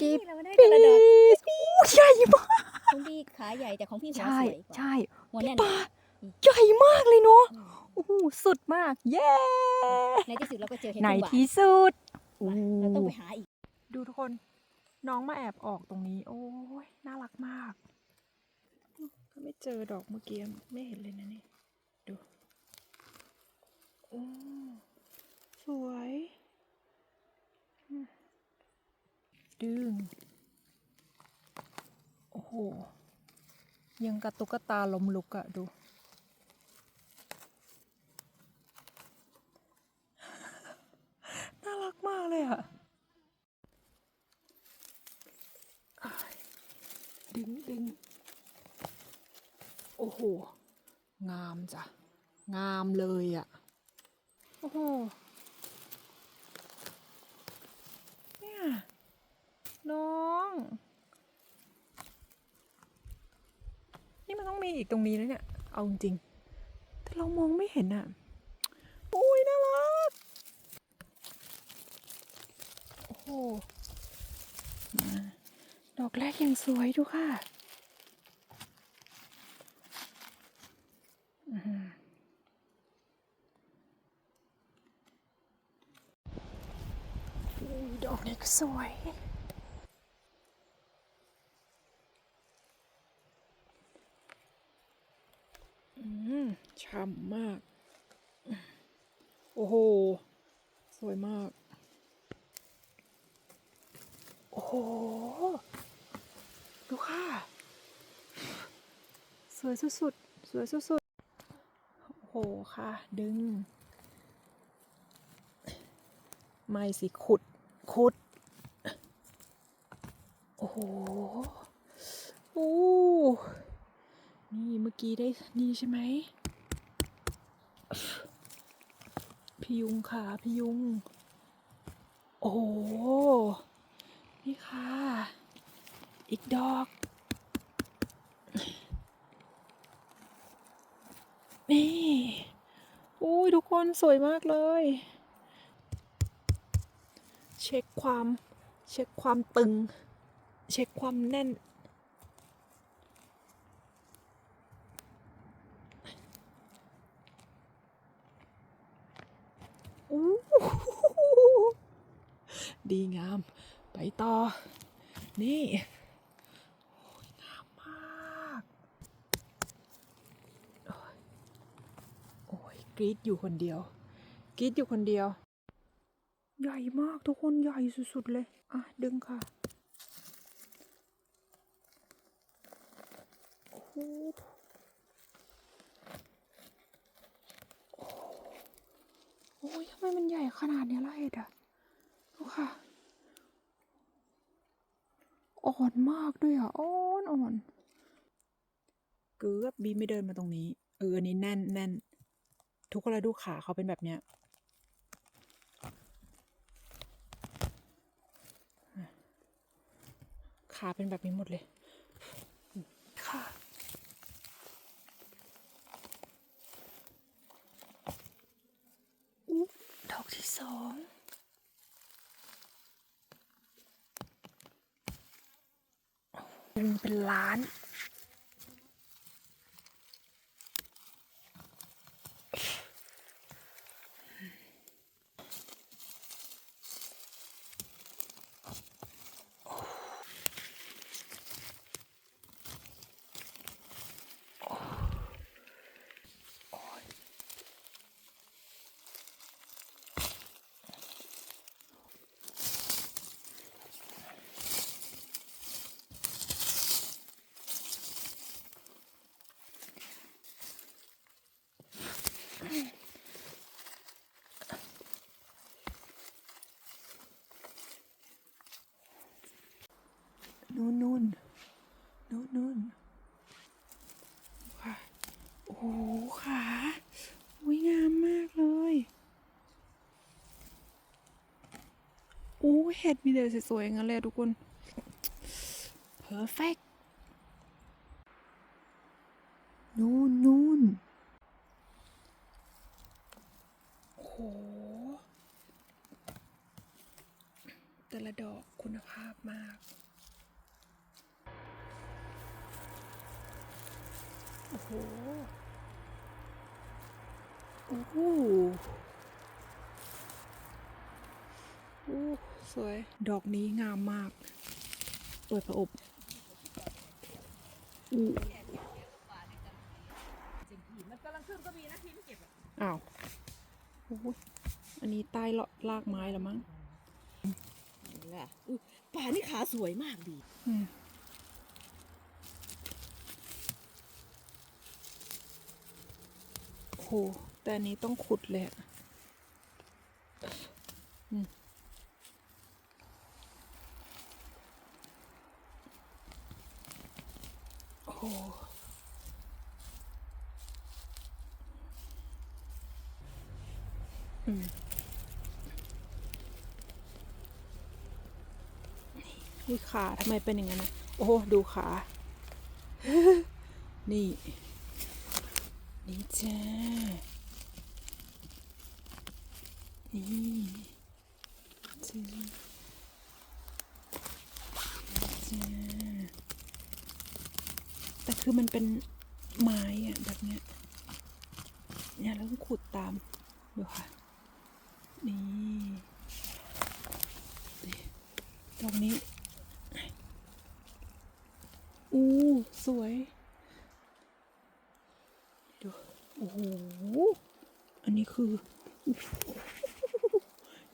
กิบนี่เราได้ปีกระดอกสอู้ใหญ่มากของพี่ขาใหญ่แต่ของพี่หัวใช่สวยกว่าใช่หัวแน่นป่าใหญ่มากเลยเนาะอืมโอ้โหสุดมาก เย้ในที่สุดเราก็เจอเห็ดในพึ่งหวานที่สุดโอ้เราต้องไปหาอีก ดูทุกคนน้องมาแอบออกตรงนี้ โอ้ยน่ารักมาก ก็ไม่เจอดอกเมื่อกี้ไม่เห็นเลยนะนี่ ดู โอ้ สวยอืม ดึง โอ้โห ยังกับตุ๊กตาลมลุกอะดู น่ารักมากเลยอะดึงดึงโอ้โห งามจ้ะ งามเลยอะโอ้โห เนี่ย น้อง นี่ มันต้องมีอีกตรงนี้แล้วเนี่ย เอาจริง แต่เรามองไม่เห็นอะโอ้ยน่ารัก โอ้โหมาดอกแรกยังสวยดูค่ะอือหือดอกนี้ก็สวย อืมช่ำมาก โอ้โห สวยมาก โอ้โห ดูค่ะ สวยสุดๆ สวยสุดๆ โอ้โห ค่ะ ดึง ไม่สิขุด ขุด โอ้โห โอ้ นี่เมื่อกี้ได้นี่ใช่ไหมพยุงค่ะพยุง โอ้นี่ค่ะ อีกดอก นี่อุ้ยทุกคนสวยมากเลย เช็คความ เช็คความตึง เช็คความแน่น ดีงาม ไปต่อ นี่งามมากโอ้ยโอ้ยกรีดอยู่คนเดียวกรีดอยู่คนเดียว ใหญ่มากทุกคนใหญ่สุดๆเลย อะ ดึงค่ะ โอ้โห อ้ยทำไมมันใหญ่ขนาดนี้ล่ะเห็ดอะดูค่ะอ่อนมากด้วยอะอ่อนอ่อนเกือบบีไม่เดินมาตรงนี้เอออันนี้แน่นแน่นทุกคนลยดูขาเขาเป็นแบบเนี้ยขาเป็นแบบนี้หมดเลย ค่ะ อุ๊บดอกที่สอง เป็นล้านนู่นนู่นนู่นค่ะโอ้ขาอุ้ยงามมากเลยโอ้เห็ดมีแต่สวยๆอย่างนั้นเลยทุกคนเพอร์เฟกนนู่นโอ้โห แต่ละดอก คุณภาพมาก โอ้โห โอ้โหโอ้ สวย ดอกนี้งามมาก เปิดประอบอู้มันกำลังขึ้นก็มีนะที่ไม่เก็บอ้าวโอ้ยอันนี้ใต้เลาะลากไม้แล้วมั้งล่ะอุ้ยป่านี่ขาสวยมากดีอืมโหแต่อันนี้ต้องขุดเลยอะอืม โห อืมนี่ขาทำไมเป็นอย่างนั้นนะโอ้โหดูขา นี่ นี่จ้า นี่จ้าจ้า แต่คือมันเป็นไม้อะแบบเนี้ยเนี่ยเราต้องขุดตามดูค่ะนี่นี่ตรงนี้ อู้ สวย ดู โอ้โห อันนี้คือ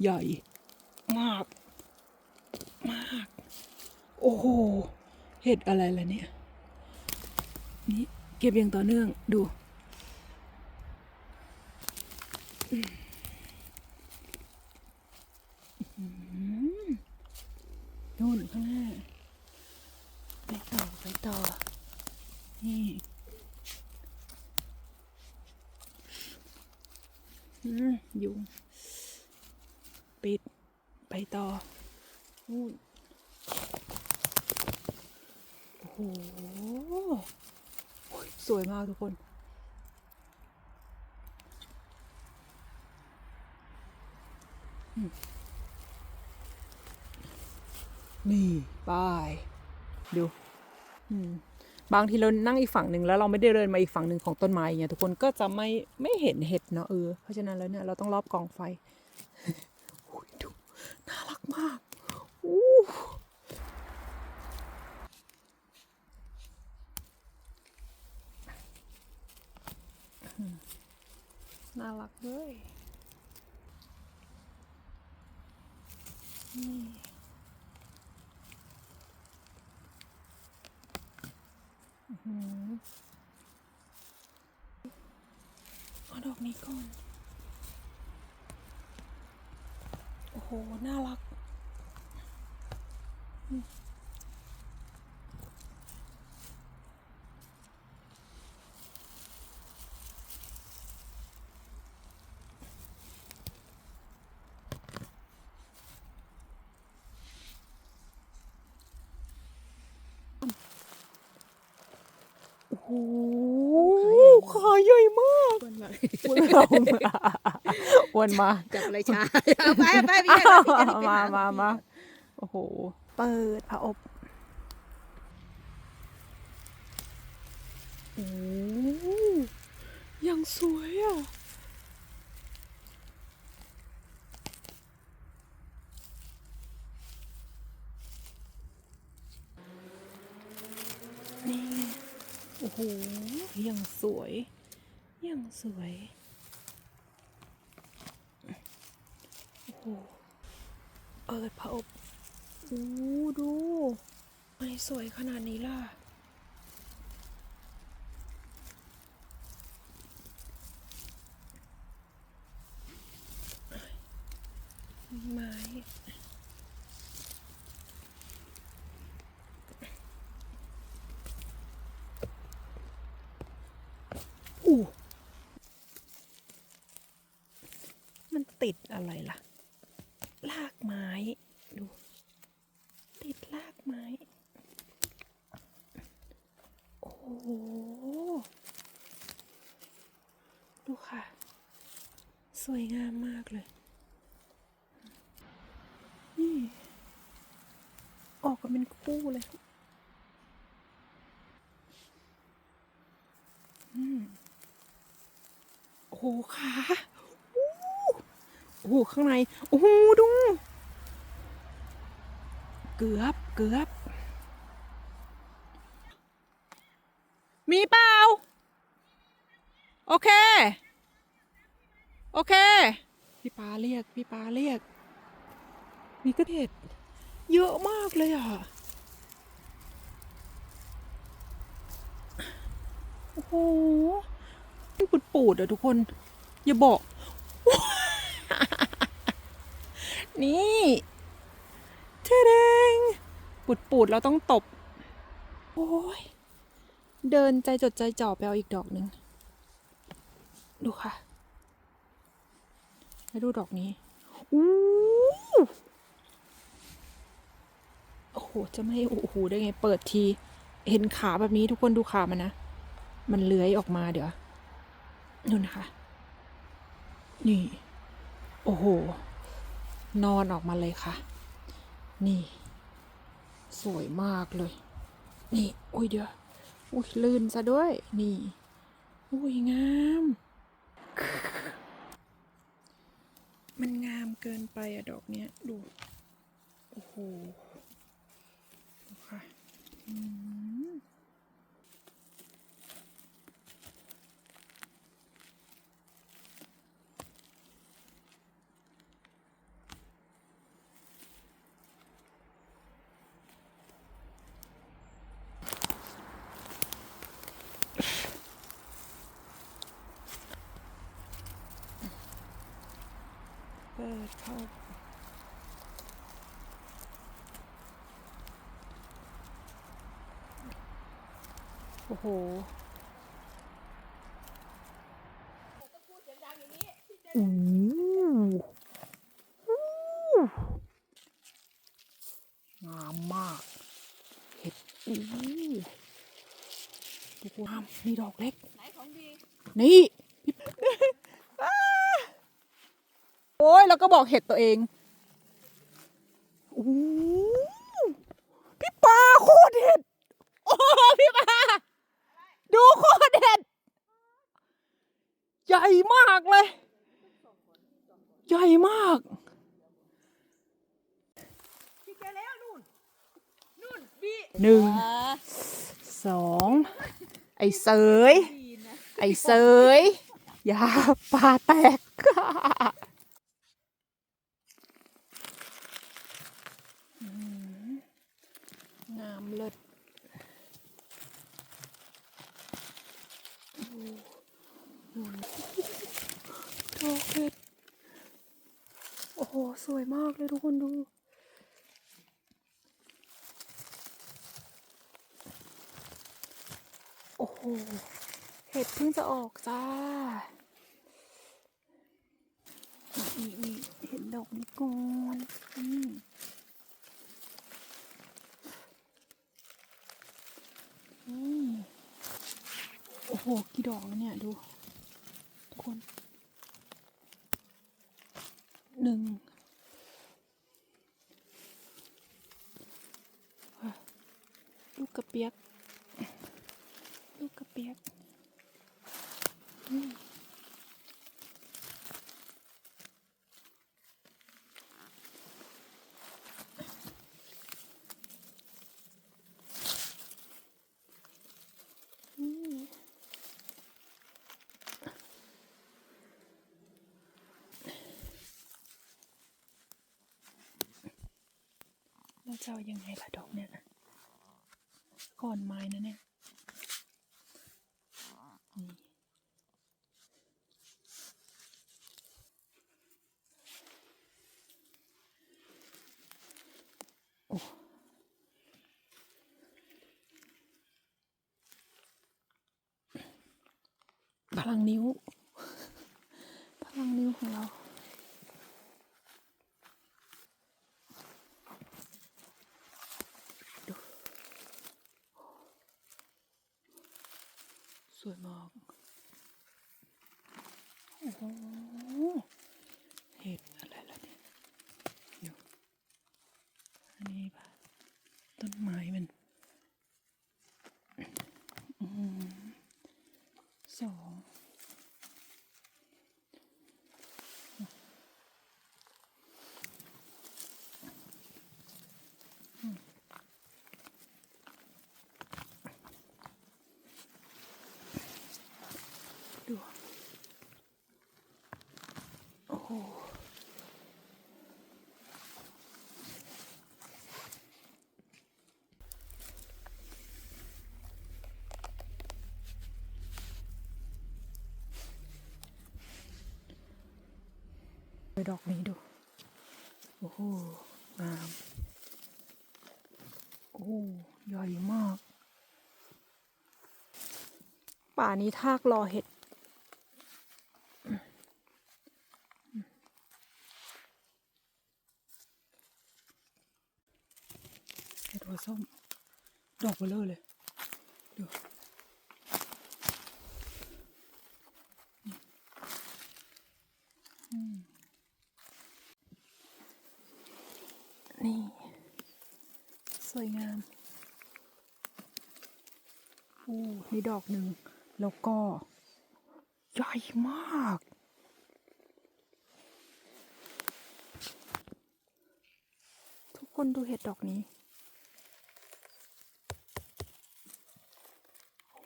ใหญ่ มาก มาก โอ้โห เห็ดอะไรล่ะเนี่ย นี่เก็บอย่างต่อเนื่องดูอืมอื้อหือนู่นข้างหน้า ไปต่อ ไปต่อ นี่อืมยุงปิด ไปต่อนู่นโอ้โหโอ้ย สวยมาทุกคนนี่ป้ายดูบางทีเรานั่งอีกฝั่งหนึ่งแล้วเราไม่ได้เดินมาอีกฝั่งหนึ่งของต้นไม้อย่างเงี้ยทุกคนก็จะไม่ไม่เห็นเห็ดเนาะเออเพราะฉะนั้นแล้วเนี่ยเราต้องรอบกองไฟโอ้ยดูน่ารักมากอู้อืม น่ารักเลยนี่อืมเอาดอกนี้ก่อน โอ้โห น่ารัก อืมโอ้โหขาใหญ่ มากอ้วนมากอ้วนเอามาอ้วนมากจับอะไรช้าเอาไปเอาไปพี่อ้าวจะได้ไปมาหมามาโอ้โห เปิดผาอบโอ้ยังสวยอะนี่ไงโอ้โหยังสวย ยังสวย โอ้โห เปิดผาอบอู้ดูไม่สวยขนาดนี้ล่ะ ไม้อู้มันติดอะไรล่ะ ลากไม้ ดู ติดลากไม้ โอ้โห ดูค่ะ สวยงามมากเลย นี่ ออกกันเป็นคู่เลยอืมโอ้โหขาอู้โอ้โหข้างใน โอ้โหดู เกือบเกือบ มีเปล่า โอเค โอเค พี่ปาเรียก พี่ปาเรียก มีกระเห็ดเยอะมากเลยอะ โอ้โหปูดปูดอะทุกคน อย่าบอก นี่เทเดงปูดปูดเราต้องตบ โอ้ย เดินใจจดใจจ่อไปเอาอีกดอกหนึ่ง ดูค่ะ แล้วดูดอกนี้ อู้โอ้โห จะไม่โอ้โหได้ไง เปิดที เห็นขาแบบนี้ทุกคนดูขามันนะ มันเลื้อยออกมาเดี๋ยวนู่นนะคะ นี่ โอ้โห นอนออกมาเลยค่ะ นี่ สวยมากเลย นี่ อุ้ยเดี๋ยว อุ้ยลื่นซะด้วย นี่ อุ้ยงาม มันงามเกินไปอะดอกเนี้ย ดู โอ้โห เปิดเข้าโอ้โหอู้อู้งามมาก เห็ดอู้ดูงามมีดอกเล็ก ไหนของดี นี่พี่ อ้าโอ้ยแล้วก็บอกเห็ดตัวเองอู้พี่ปลาโคตรเห็ด โอ้พี่ปลาดูโคตรเห็ด ใหญ่มากเลย ใหญ่มากพี่แกแล้วนู่นนู่นบีหนึ่งอ่าสองไอ้เสยดีนะไอ้เสย อย่าปลาแตก อืมงาม เลิศโอ้โหดูนะดอกเห็ด โอ้โห สวยมากเลยทุกคนดูโอ้โห เห็ดเพิ่งจะออกจ้า นี่นี่เห็นดอกนี้ก่อนอืมอืม โอ้โห กี่ดอกแล้วเนี่ย ดู ทุกคน หนึ่งลูกกระเปียก ลูกกระเปียก อืมอืมเราจะเอายังไงล่ะดอก เนี่ยก่อนไม้นะเนี่ยนี่โอ้พลังนิ้ว พลังนิ้วของเรา ดู สวยมาก โอ้โห เห็ดอะไรล่ะเนี่ยดูอันนี้ปะ ต้นไม้มันอืมสองอืมดู โอ้โห ไป ดอกนี้ดู โอ้โห งาม โอ้ใหญ่มาก ป่านี้ทากรอเห็ด เห็ดหัวส้ม ดอกเบลอเลย ดู สวยงามโอ้นี่ดอกหนึ่ง แล้วก็ ใหญ่มาก ทุกคนดูเห็ดดอกนี้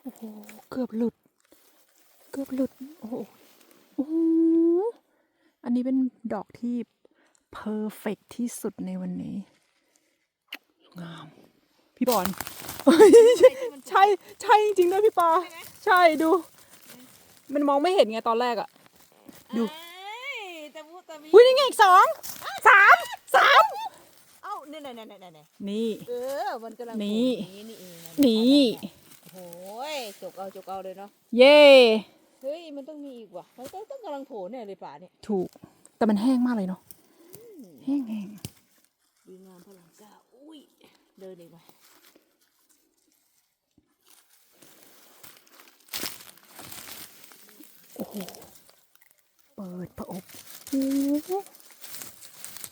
โอ้โห เกือบหลุด เกือบหลุด โอ้โหโอ้โหอันนี้เป็นดอกที่เพอร์เฟกที่สุดในวันนี้ งาม พี่บอลใช่ใช่จริงๆด้วยพี่ปาใช่ดู มันมองไม่เห็นไงตอนแรกอะดูเอ้ยตะมุตะมิอุ้ยนี่ไงอีกสองสามสามเอ้าเนี่ยเนี่ยเนี่ยเนี่ยเนี่ยนี่เออมันกำลังนี่โผล่นี่เองะนี่โอ้ยจกเอาจกเอาเลยเนาะเย่เฮ้ยมันต้องมีอีกว่ะมันต้องต้องกำลังโผล่เนี่ยเลยป่าเนี่ยถูกแต่มันแห้งมากเลยเนาะแห้งแห้ง ดีงามพลังก้าอุ้ย เดินอีกว่ะโอ้โห เปิดประอบโอ้โห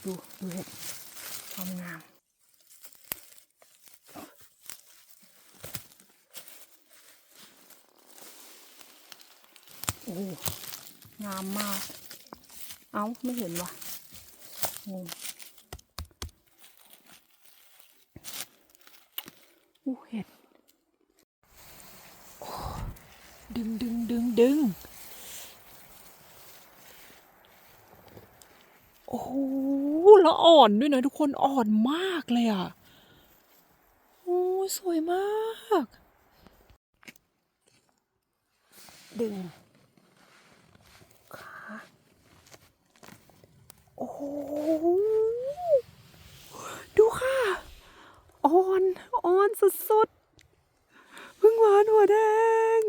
ดู ดูเห็ดความงามโอ้งามมาก เอ้า ไม่เห็นวะงงอู้เห็ดโอ้ ดึงดึงดึงดึงโอ้โหแล้วอ่อนด้วยนะทุกคนอ่อนมากเลยอะโอ้ยสวยมาก ดึงขาโอ้โหดูค่ะอ่อนอ่อนสุดๆเพึ่งหวานหัวแดง